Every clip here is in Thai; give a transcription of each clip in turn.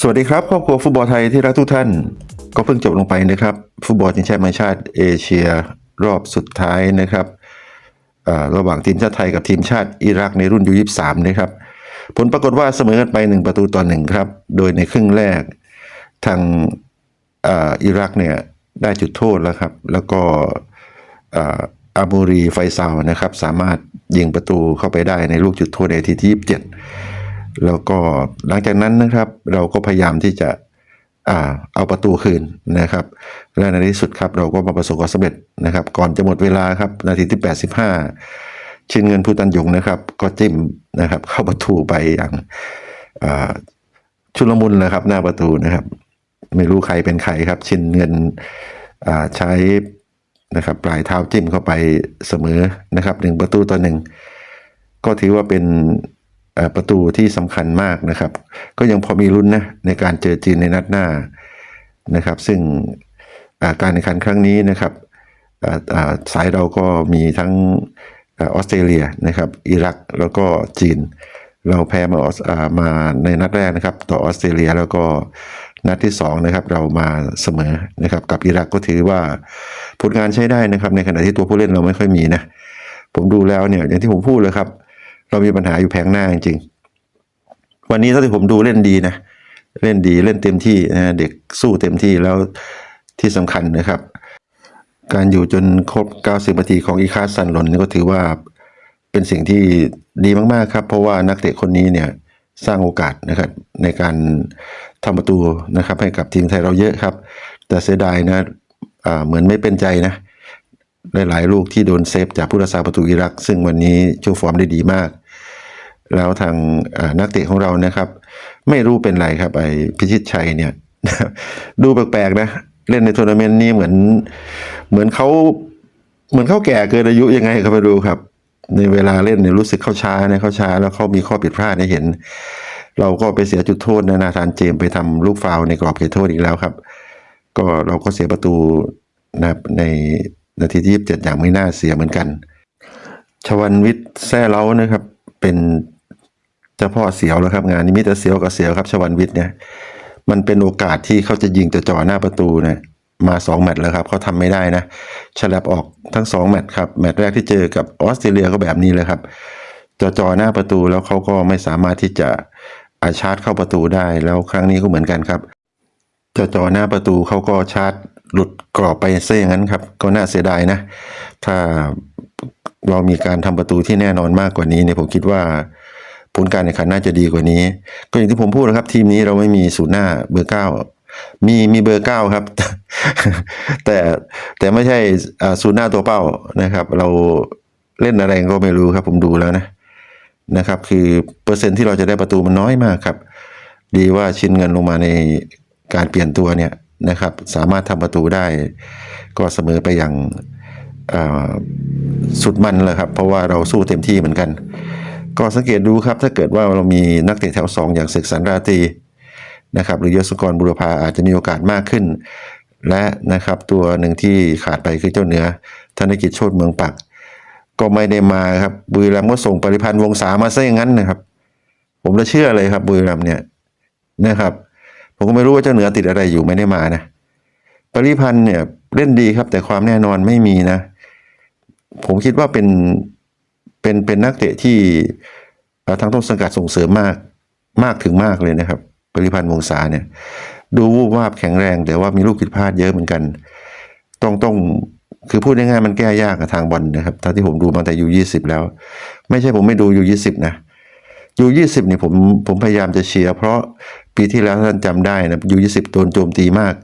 สวัสดีครับครอบครัวฟุตบอลไทยที่รักทุกท่าน ก็เพิ่งจบลงไปนะครับ ฟุตบอลทีมชาติมาชาติเอเชียรอบสุดท้ายนะครับระหว่างทีมชาติไทยกับทีมชาติอิรักในรุ่นยูยี่สามนะครับ ผลปรากฏว่าเสมอกันไป 1 ประตูต่อหนึ่งครับ โดยในครึ่งแรกทางอิรักเนี่ยได้จุดโทษแล้วครับ แล้วก็อามูรีไฟซาวนะครับ สามารถยิงประตูเข้าไปได้ในลูกจุดโทษในนาทีที่ 27 แล้วก็หลังจากนั้นนะครับ เราก็พยายามที่จะอ่าเอาประตูคืนนะครับ และในที่สุดครับเราก็มาประสบความสำเร็จนะครับ ก่อนจะหมดเวลาครับนาทีที่ 85 ชินเงินผู้ตันหยงนะครับ ก็จิ้มนะครับ เข้าประตูไปอย่างชุลมุนเลยครับ หน้าประตูนะครับ ไม่รู้ใครเป็นใครครับ ชินเงินใช้นะครับปลายเท้าจิ้มเข้าไปเสมอนะครับหนึ่งประตูต่อหนึ่งก็ถือว่าเป็น ประตูที่สำคัญมากนะครับ ก็ยังพอมีลุ้นนะในการเจอจีนในนัดหน้านะครับ ซึ่งาการแข่งขันครั้งนี้นะครับาาสายเราก็มีทั้งออสเตรเลียนะครับ อิรักแล้วก็จีน เราแพ้มาออสอ่ามาในนัดแรกนะครับ ต่อออสเตรเลียแล้วก็นัดที่สองนะครับเรามาเสมอนะครับ กับอิรักก็ถือว่าผลงานใช้ได้นะครับ ในขณะที่ตัวผู้เล่นเราไม่ค่อยมีนะผมดูแล้วเนี่ยอย่างที่ผมพูดเลยครับ เรามีปัญหาอยู่แผงหน้าจริงๆวันนี้เท่าที่ผมดูเล่นดีนะเล่นดีเล่นเต็มที่นะเด็กสู้เต็มที่แล้วที่สำคัญนะครับ การอยู่จนครบ 90นาทีของอีคาซันหลนนี่ก็ถือว่าเป็นสิ่งที่ดีมากๆครับ เพราะว่านักเตะคนนี้เนี่ยสร้างโอกาสนะครับในการทำประตูนะครับ ให้กับทีมไทยเราเยอะครับ แต่เสียดายนะอ่าเหมือนไม่เป็นใจนะหลายๆลูกที่โดนเซฟจากผู้รักษาประตูอิรัก ซึ่งวันนี้โชว์ฟอร์มได้ดีมาก แล้วทางนักเตะของเรานะครับ ไม่รู้เป็นไรครับไอ้พิชิตชัยเนี่ยดูแปลกๆนะ เล่นในทัวร์นาเมนต์นี้เหมือน เหมือนเขาเหมือนเขาแก่เกินอายุยังไงครับไปดูครับ ในเวลาเล่นเนี่ยรู้สึกเข้าช้านะเข้าช้า แล้วเขามีข้อผิดพลาดให้เห็น เราก็ไปเสียจุดโทษนะนาธานเจมไปทำลูกฟาวในกรอบเขตโทษอีกแล้วครับ ก็เราก็เสียประตูนะครับในนาทีที่ยี่สิบเจ็ดอย่างไม่น่าเสียเหมือนกัน ชวันวิทย์แซ่เล้านะครับ เป็น เจ้าพ่อเสียวแล้วครับงานนี้มีแต่เสียวกับเสียวครับชวันวิทย์เนี่ยมันเป็นโอกาสที่เขาจะยิงจะจ่อหน้าประตูเนะมาสองแมตช์แล้วครับเขาทำไม่ได้นะฉลับออกทั้งสองแมตช์ครับแมตช์แรกที่เจอกับออสเตรเลียก็แบบนี้เลยครับจ่อจ่อหน้าประตูแล้วเขาก็ไม่สามารถที่จะอาชาร์จเข้าประตูได้แล้วครั้งนี้ก็เหมือนกันครับจ่อจ่อหน้าประตูเขาก็ชาร์จหลุดกรอบไปซะอย่างนั้นครับ ก็น่าเสียดายนะ ถ้าเรามีการทำประตูที่แน่นอนมากกว่านี้เนี่ยผมคิดว่า ผลการแข่งขันน่าจะดีกว่านี้ ก็อย่างที่ผมพูดนะครับ ทีมนี้เราไม่มีศูนย์หน้าเบอร์เก้ามีมีเบอร์เก้าครับ แต่แต่ไม่ใช่ศูนย์หน้าตัวเป้านะครับ เราเล่นอะไรก็ไม่รู้ครับ ผมดูแล้วนะนะครับ คือเปอร์เซ็นต์ที่เราจะได้ประตูมันน้อยมากครับ ดีว่าชิ้นเงินลงมาในการเปลี่ยนตัวเนี่ยนะครับ สามารถทำประตูได้ ก็เสมอไปอย่างาสุดมันเลยครับ เพราะว่าเราสู้เต็มที่เหมือนกัน ก็สังเกตดูครับถ้าเกิดว่าเรามีนักเตะแถวสองอย่างศึกสันราตรีนะครับหรือยศกรบุรพาอาจจะมีโอกาสมากขึ้น และนะครับตัวหนึ่งที่ขาดไปคือเจ้าเหนือธนกิจโชติเมืองปัก ก็ไม่ได้มาครับบุรีรัมย์ก็ส่งปริพันธ์วงศามาซะอย่างนั้นนะครับ ผมเลยเชื่อเลยครับบุรีรัมย์เนี่ยนะครับ ผมก็ไม่รู้ว่าเจ้าเหนือติดอะไรอยู่ไม่ได้มานะปริพันธ์เนี่ยเล่นดีครับแต่ความแน่นอนไม่มีนะ ผมคิดว่าเป็น เป็นเป็นนักเตะที่เอ่อทางต้นสังกัดส่งเสริมมากมากถึงมากเลยนะครับ ปริพันธ์วงศาเนี่ย ดูวูบวาบแข็งแรง แต่ว่ามีลูกผิดพลาดเยอะเหมือนกัน ต้องต้องคือพูดง่ายๆมันแก้ยากกับทางบอลนะครับตาที่ผมดูมาแต่ยูยี่สิบแล้ว ไม่ใช่ผมไม่ดูยูยี่สิบนะยูยี่สิบนี่ผมผมพยายามจะเชียร์เพราะปีที่แล้วท่านจำได้นะยูยี่สิบโดนโจมตีมาก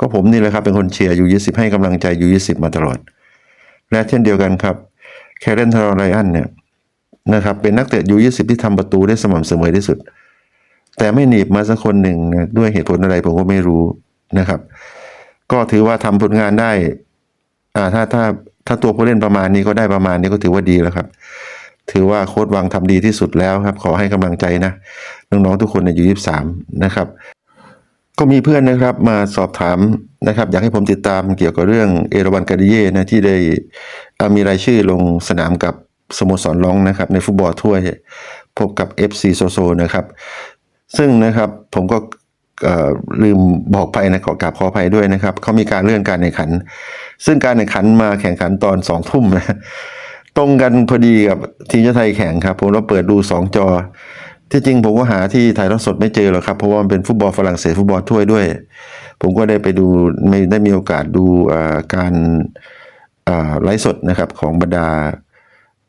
ก็ผมนี่แหละครับเป็นคนเชียร์ยูยี่สิบให้กำลังใจยูยี่สิบมาตลอด และเช่นเดียวกันครับ แคเรนทารอนไรอันเนี่ยนะครับเป็นนักเตะยูยี่สิบที่ทำประตูได้สม่ำเสมอที่สุด แต่ไม่หนีบมาสักคนหนึ่งนะด้วยเหตุผลอะไรผมก็ไม่รู้นะครับ ก็ถือว่าทำผลงานได้อ่าถ้าถ้าถ้าตัวผู้เล่นประมาณนี้ก็ได้ประมาณนี้ก็ถือว่าดีแล้วครับ ถือว่าโค้ดวังทำดีที่สุดแล้วครับ ขอให้กำลังใจนะน้องๆทุกคนในยูยี่สามนะครับ ก็มีเพื่อนนะครับมาสอบถามนะครับ อยากให้ผมติดตามเกี่ยวกับเรื่องเอราวันกาดิเย่นะที่ได้อ่ามีรายชื่อลงสนามกับสโมสรร้องนะครับ ในฟุตบอลถ้วยพบกับ FC โซโซนะครับ ซึ่งนะครับผมก็ลืมบอกไปนะขอกราบขออภัยด้วยนะครับเขามีการเลื่อนการแข่งขัน ซึ่งการแข่งขันมาแข่งขันตอนสองทุ่มนะตรงกันพอดีกับทีมชาติไทยแข่งครับ ผมเราเปิดดูสองจอ ที่จริงผมก็หาที่ถ่ายทอดสดไม่เจอหรอกครับ เพราะว่ามันเป็นฟุตบอลฝรั่งเศสฟุตบอลถ้วยด้วย ผมก็ได้ไปดูไม่ได้มีโอกาสดูการไลฟ์สดนะครับของบรรดา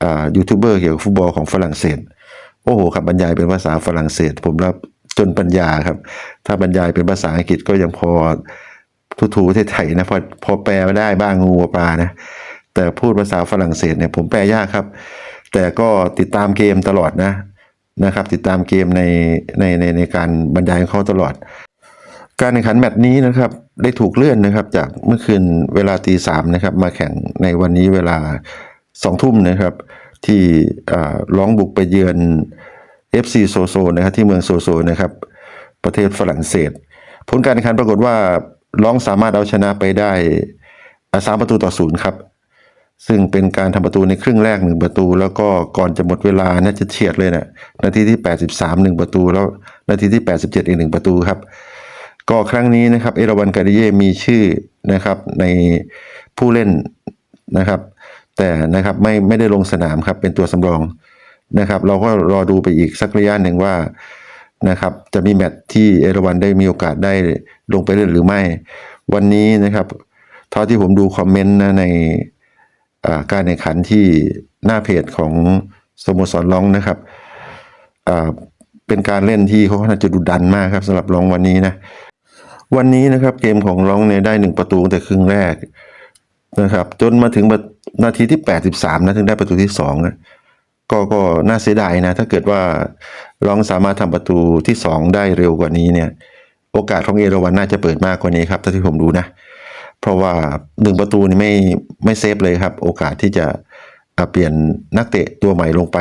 อ่ายูทูบเบอร์เกี่ยวกับฟุตบอลของฝรั่งเศส โอ้โหครับบรรยายเป็นภาษาฝรั่งเศส ผมรับจนปัญญาครับ ถ้าบรรยายเป็นภาษาอังกฤษก็ยังพอทูๆไทยๆนะพอพอแปลมาได้บ้างงูปลานะแต่พูดภาษาฝรั่งเศสเนี่ยผมแปลยากครับ แต่ก็ติดตามเกมตลอดนะ นะครับ ติดตามเกมในในในในการบรรยายของเขาตลอด การแข่งขันแมตช์นี้นะครับ ได้ถูกเลื่อนนะครับ จากเมื่อคืนเวลาตีสามนะครับ มาแข่งในวันนี้เวลาสองทุ่มนะครับ ที่ร้องบุกไปเยือน FC โซโซนะครับที่เมืองโซโซนะครับ ประเทศฝรั่งเศส ผลการแข่งขันปรากฏว่าร้องสามารถเอาชนะไปได้อาสามประตูต่อศูนย์ครับ ซึ่งเป็นการทำประตูในครึ่งแรกหนึ่งประตู แล้วก็ก่อนจะหมดเวลาน่าจะเฉียดเลยนะนาทีที่ 83หนึ่งประตู แล้วนาทีที่ 87 อีกหนึ่งประตูครับ ก็ครั้งนี้นะครับ เอราวันการิเย่มีชื่อนะครับในผู้เล่นนะครับ แต่นะครับไม่ไม่ได้ลงสนามครับเป็นตัวสำรองนะครับ เราก็รอดูไปอีกสักระยะหนึ่งว่านะครับจะมีแมตช์ที่เอราวันได้มีโอกาสได้ลงไปเล่นหรือไม่ วันนี้นะครับเท่าที่ผมดูคอมเมนต์นะใน การแข่งขันที่หน้าเพจของสโมสรร้องนะครับอ่าเป็นการเล่นที่เขาน่าจะดุดันมากครับสำหรับร้องวันนี้นะวันนี้นะครับเกมของร้องเนี่ยได้หนึ่งประตูตั้งแต่ครึ่งแรกนะครับ จนมาถึงนาทีที่ 83 นะถึงได้ประตูที่2นะก็ก็น่าเสียดายนะ ถ้าเกิดว่าร้องสามารถทำประตูที่ 2 ได้เร็วกว่านี้เนี่ย โอกาสของเอราวันน่าจะเปิดมากกว่านี้ครับถ้าที่ผมดูนะ เพราะว่าหนึ่งประตูนี่ไม่ไม่เซฟเลยครับ โอกาสที่จะเปลี่ยนนักเตะตัวใหม่ลงไป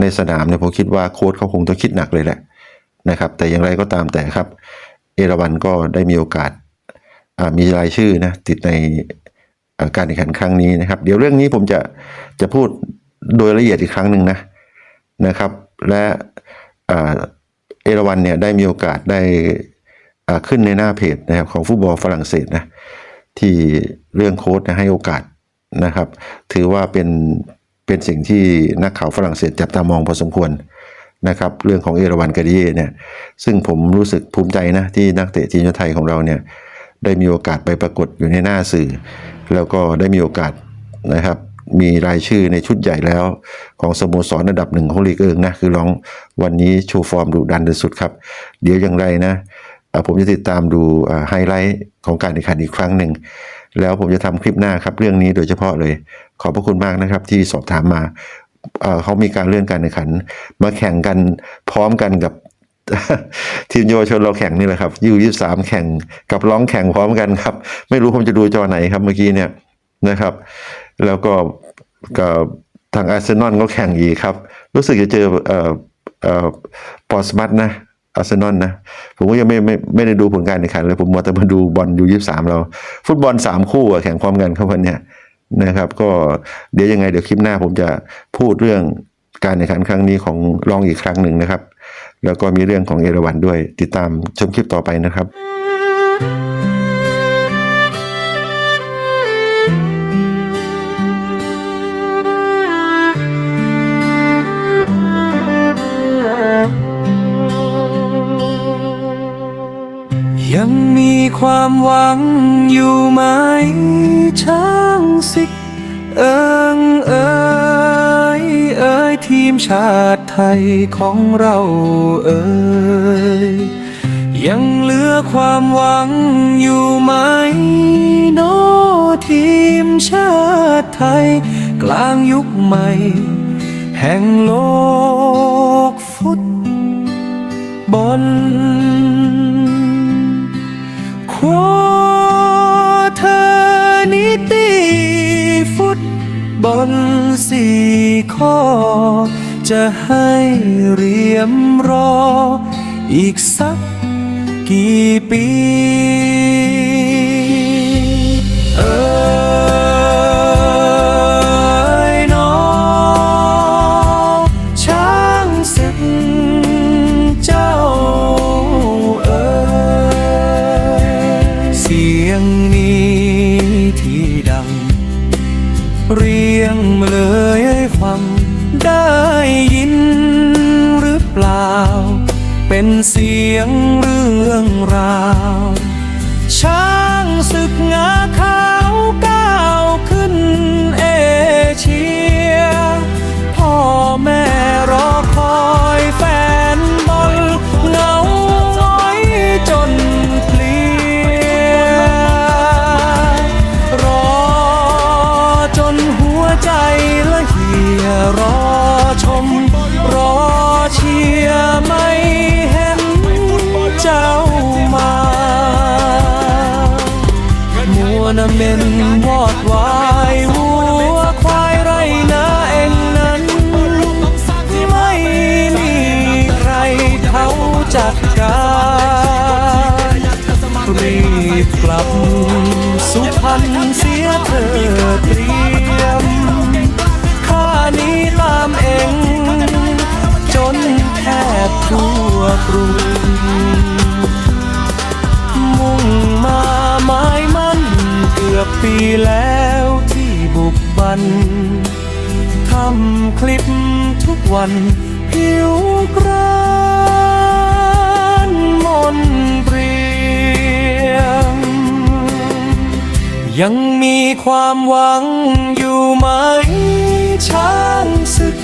ในสนามเนี่ยผมคิดว่าโค้ชเขาคงต้องคิดหนักเลยแหละนะครับ แต่อย่างไรก็ตามแต่ครับ เอราวันก็ได้มีโอกาสมีรายชื่อนะติดในอาการแข่งขันครั้งนี้นะครับ เดี๋ยวเรื่องนี้ผมจะจะพูดโดยละเอียดอีกครั้งหนึ่งนะนะครับ และอเอราวันเนี่ยได้มีโอกาสได้ขึ้นในหน้าเพจนะครับของฟุตบอลฝรั่งเศสนะ ที่เรื่องโค้ชนะให้โอกาสนะครับ ถือว่าเป็นเป็นสิ่งที่นักข่าวฝรั่งเศสจับตามองพอสมควรนะครับเรื่องของเอราวันกาดิเนี่ยซึ่งผมรู้สึกภูมิใจนะที่นักเตะทีมชาติไทยของเราเนี่ยได้มีโอกาสไปปรากฏอยู่ในหน้าสื่อ แล้วก็ได้มีโอกาสนะครับมีรายชื่อในชุดใหญ่แล้ว ของสโมสรระดับหนึ่งของลีกเอิงนะคือร้องวันนี้โชว์ฟอร์มดุดันที่สุดครับ เดี๋ยวอย่างไรนะ ผมจะติดตามดูไฮไลท์ของการแข่งขันอีกครั้งหนึ่ง แล้วผมจะทำคลิปหน้าครับเรื่องนี้โดยเฉพาะเลย ขอบพระคุณมากนะครับที่สอบถามมาเอ่อเขามีการเลื่อนการแข่งขัน มาแข่งกันพร้อมกันกับทีมเยาวชนเราแข่งนี่แหละครับยูยี่สามแข่งกับร้องแข่งพร้อมกันครับ ไม่รู้ผมจะดูจอไหนครับเมื่อกี้เนี่ยนะครับ แล้วก็กับทางอาร์เซนอลก็แข่งอีกครับ รู้สึกจะเจอเอ่อเอ่อปอร์สมัตนะ อาร์เซนอลนะ ผมก็ยังไม่ไม่ไม่ได้ดูผลการแข่งขันเลย ผมมัวแต่มาดูบอลยูยี่สามเรา ฟุตบอลสามคู่แข่งความกันเข้าวันเนี้ยนะครับ ก็เดี๋ยวยังไงเดี๋ยวคลิปหน้าผมจะพูดเรื่องการแข่งขันครั้งนี้ของลองอีกครั้งหนึ่งนะครับ แล้วก็มีเรื่องของเอราวันด้วยติดตามชมคลิปต่อไปนะครับ ยังมีความหวังอยู่ไหมช้างสิกเอิงเอยเอยทีมชาติไทยของเราเอ๋ยยังเหลือความหวังอยู่ไหมโนอทีมชาติไทย กลางยุคใหม่ แห่งโลกฟุตบอล อเธอร์นิตีฟุตบอลสี่ข้อ จะให้เรียมรอ อีกสักกี่ปี ทั่วกรุง มุ่งมาไม้มันเกือบปีแล้วที่บุกบันทำคลิปทุกวันผิวกรานมนเปรียมยังมีความหวังอยู่ไหมช้างศึก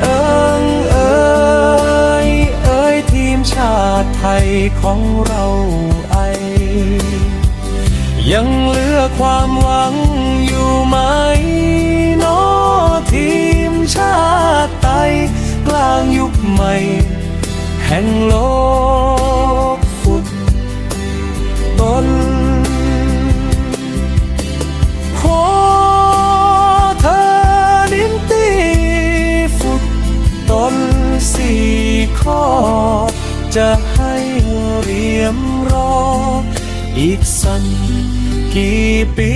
เอิงเอยเอย มชาติไทยของเราไอ ยังเหลือความหวังอยู่ไหมนอทีมชาติไทยกลางยุคใหม่ แห่งโลกฟุตบอลขอเธอลิ้นตีฟุตต้นสี่ข้อ จะให้เรียมรอ อีกสักกี่ปี